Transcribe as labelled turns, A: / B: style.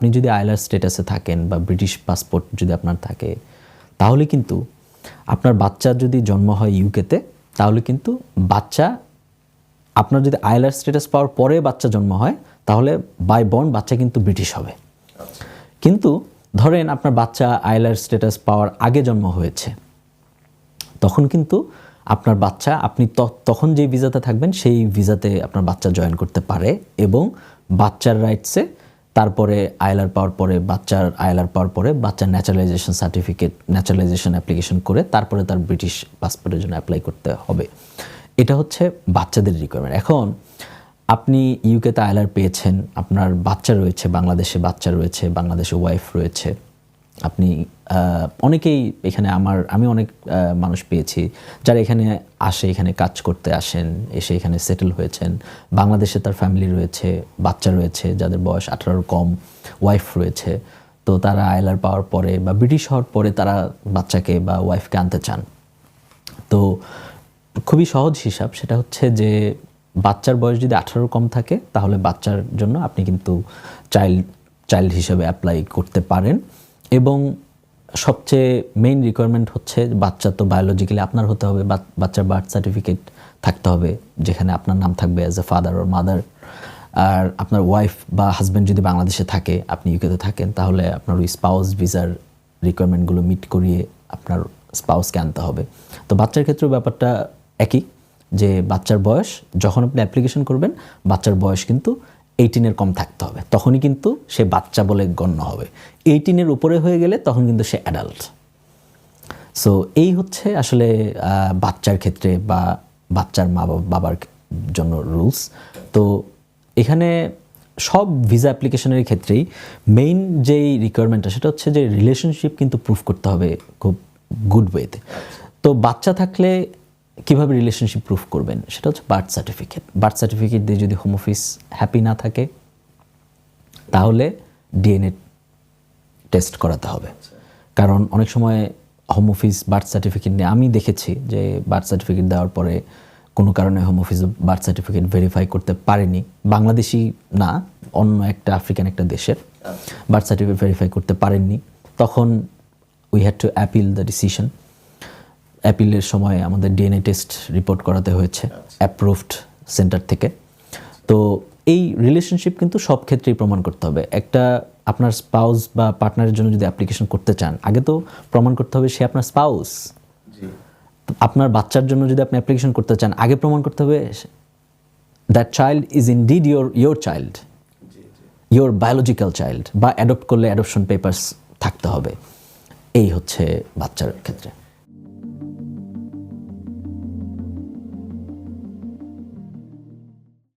A: আপনি যদি আইলার স্টেটাসে থাকেন বা ব্রিটিশ পাসপোর্ট যদি আপনার থাকে, তাহলে কিন্তু আপনার বাচ্চার যদি জন্ম হয় ইউকেতে তাহলে কিন্তু বাচ্চা, আপনার যদি আইলার স্টেটাস পাওয়ার পরে বাচ্চা জন্ম হয়, তাহলে বাই বর্ন বাচ্চা কিন্তু ব্রিটিশ হবে। কিন্তু ধরেন আপনার বাচ্চা আইলার স্টেটাস পাওয়ার আগে জন্ম হয়েছে, তখন কিন্তু আপনার বাচ্চা, আপনি তখন যে ভিসাতে থাকবেন, সেই ভিসাতে আপনার বাচ্চা জয়েন করতে পারে এবং বাচ্চার রাইটসে তারপরে আয়লার পাওয়ার পরে বাচ্চার আয়লার পাওয়ার পরে বাচ্চার ন্যাচারালাইজেশন সার্টিফিকেট ন্যাচারালাইজেশন অ্যাপ্লিকেশন করে তারপরে তার ব্রিটিশ পাসপোর্টের জন্য অ্যাপ্লাই করতে হবে। এটা হচ্ছে বাচ্চাদের রিকোয়ারমেন্ট এখন আপনি ইউকেতে আয়লার পেয়েছেন, আপনার বাচ্চা রয়েছে, বাংলাদেশে বাচ্চা রয়েছে, বাংলাদেশে ওয়াইফ রয়েছে আপনি অনেকেই এখানে আমার, আমি অনেক মানুষ পেয়েছি যারা এখানে আসে, এখানে কাজ করতে আসেন, এসে এখানে সেটেল হয়েছেন। বাংলাদেশে তার ফ্যামিলি রয়েছে, বাচ্চা রয়েছে, যাদের বয়স আঠারোর কম ওয়াইফ রয়েছে। তো তারা আইলার পাওয়ার পরে বা ব্রিটিশ হওয়ার পরে তারা বাচ্চাকে বা ওয়াইফকে আনতে চান। তো খুবই সহজ হিসাব, সেটা হচ্ছে যে বাচ্চার বয়স যদি আঠারো কম থাকে, তাহলে বাচ্চার জন্য আপনি কিন্তু চাইল্ড চাইল্ড হিসেবে অ্যাপ্লাই করতে পারেন। এবং সবচেয়ে মেইন রিকোয়ারমেন্ট হচ্ছে বাচ্চা তো বায়োলজিক্যালি আপনার হতে হবে বাচ্চার বার্থ সার্টিফিকেট থাকতে হবে, যেখানে আপনার নাম থাকবে as a father or mother আর আপনার ওয়াইফ বা হাজব্যান্ড যদি বাংলাদেশে থাকে, আপনি ইউকেতে থাকেন, তাহলে আপনার ওই স্পাউস ভিসার রিকোয়ারমেন্টগুলো মিট করিয়ে আপনার স্পাউসকে আনতে হবে। তো বাচ্চার ক্ষেত্রেও ব্যাপারটা একই, যে বাচ্চার বয়স, যখন আপনি অ্যাপ্লিকেশন করবেন, বাচ্চার বয়স কিন্তু এইটিনের কম থাকতে হবে। তখনই কিন্তু সে বাচ্চা বলে গণ্য হবে। এইটিনের উপরে হয়ে গেলে তখন কিন্তু সে অ্যাডাল্ট সো এই হচ্ছে আসলে বাচ্চার ক্ষেত্রে বা বাচ্চার মা বাবা- বাবার জন্য রুলস তো এখানে সব ভিসা অ্যাপ্লিকেশনের ক্ষেত্রেই মেইন যেই রিকোয়ারমেন্টটা সেটা হচ্ছে যে রিলেশনশিপ কিন্তু প্রুফ করতে হবে খুব গুড ওয়েতে তো বাচ্চা থাকলে কীভাবে রিলেশনশিপ প্রুফ করবেন? সেটা হচ্ছে বার্থ সার্টিফিকেট বার্থ সার্টিফিকেট দিয়ে যদি হোম অফিস হ্যাপি না থাকে, তাহলে ডিএনএ টেস্ট করাতে হবে। কারণ অনেক সময় হোম অফিস বার্থ সার্টিফিকেট নিয়ে আমি দেখেছি যে বার্থ সার্টিফিকেট দেওয়ার পরে কোনো কারণে home office birth certificate verify করতে পারেনি। বাংলাদেশি না, অন্য একটা আফ্রিকান একটা দেশের বার্থ সার্টিফিকেট ভেরিফাই করতে পারেননি। তখন we had to appeal the decision অ্যাপিলের সময় আমাদের ডিএনএ টেস্ট রিপোর্ট করাতে হয়েছে অ্যাপ্রুভড সেন্টার থেকে। তো এই রিলেশনশিপ কিন্তু সব ক্ষেত্রেই প্রমাণ করতে হবে। একটা আপনার স্পাউস বা পার্টনারের জন্য যদি অ্যাপ্লিকেশন করতে চান আগে তো প্রমাণ করতে হবে সে আপনার স্পাউস আপনার বাচ্চার জন্য যদি আপনি অ্যাপ্লিকেশন করতে চান আগে প্রমাণ করতে হবে that child is in did your your child your biological child বা অ্যাডপ্ট করলে অ্যাডপশন পেপার্স থাকতে হবে। এই হচ্ছে বাচ্চার ক্ষেত্রে।